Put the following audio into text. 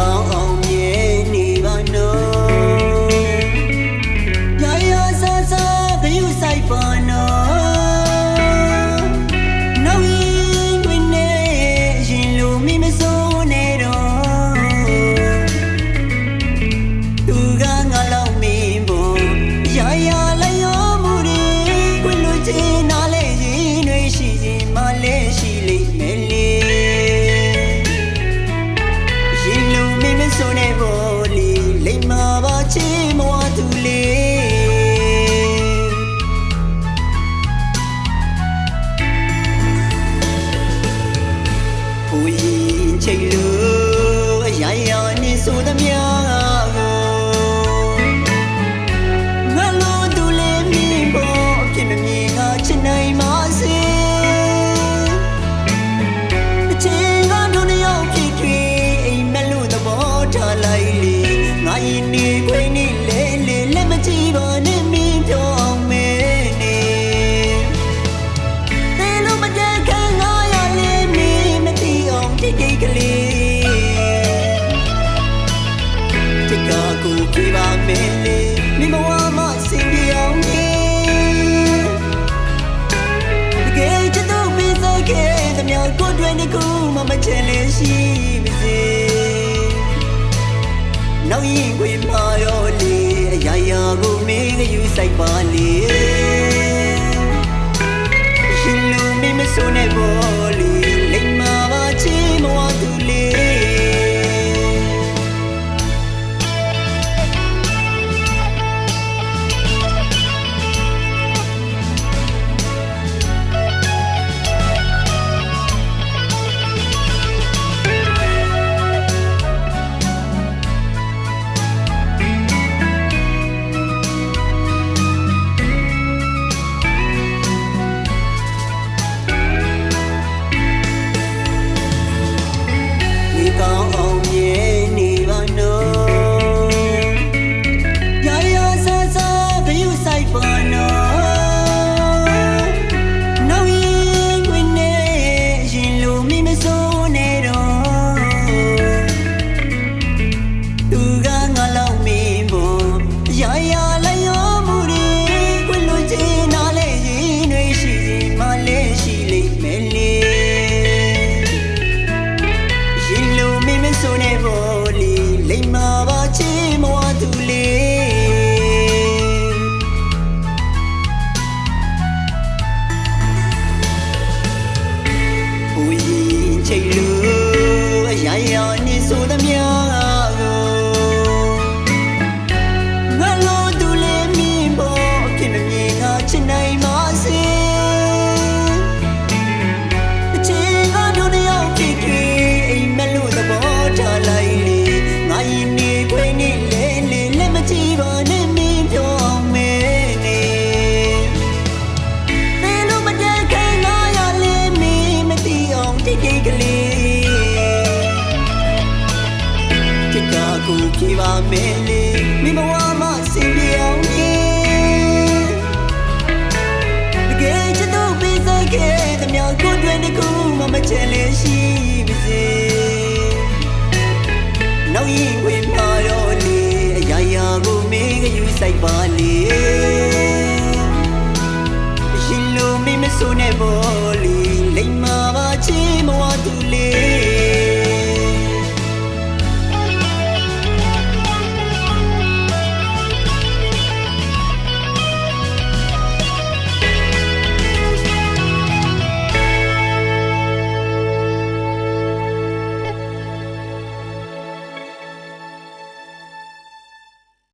Oh. oh. လုံးမင်းမစုံနေပေါ်လီလိမ့်မှာပါချင်မဝသူလေကိုရင်ချိတ်လို့အရာရာနေဆိုသမျှ ကကိုပြပါမယ်လေမိမဝမစင်ပြအောင်လေတကယ်ချစ်တော့ပြီးစခဲ့တဲ့မြောက်ကိုတွင်တကူမမချင်လေးရှိပါစေနောက်ရင်ခွေမာရောလေအရာရာကိုမင်းကယူဆိုင်ပါလေရှင်လူမင်းမဆိုးနဲ့ဘော လိုမင်း ဖြေပါမယ်လေမိဘဝမှာစင်ပြေအောင်ရေတကယ်ချစ်သူပြီးစိုက်ခဲ့တဲ့မြောက်ကိုတွင်တကူမမချင်လေရှိပါစေနောက်ရင်ဝင်ပါတော့လေအရာရာကိုမင်းကယူဆိုင်ပါလေရှင်လိုမင်းမဆိုးနဲ့ဘောလီလိမ္မာပါချင်းမဝသူလေး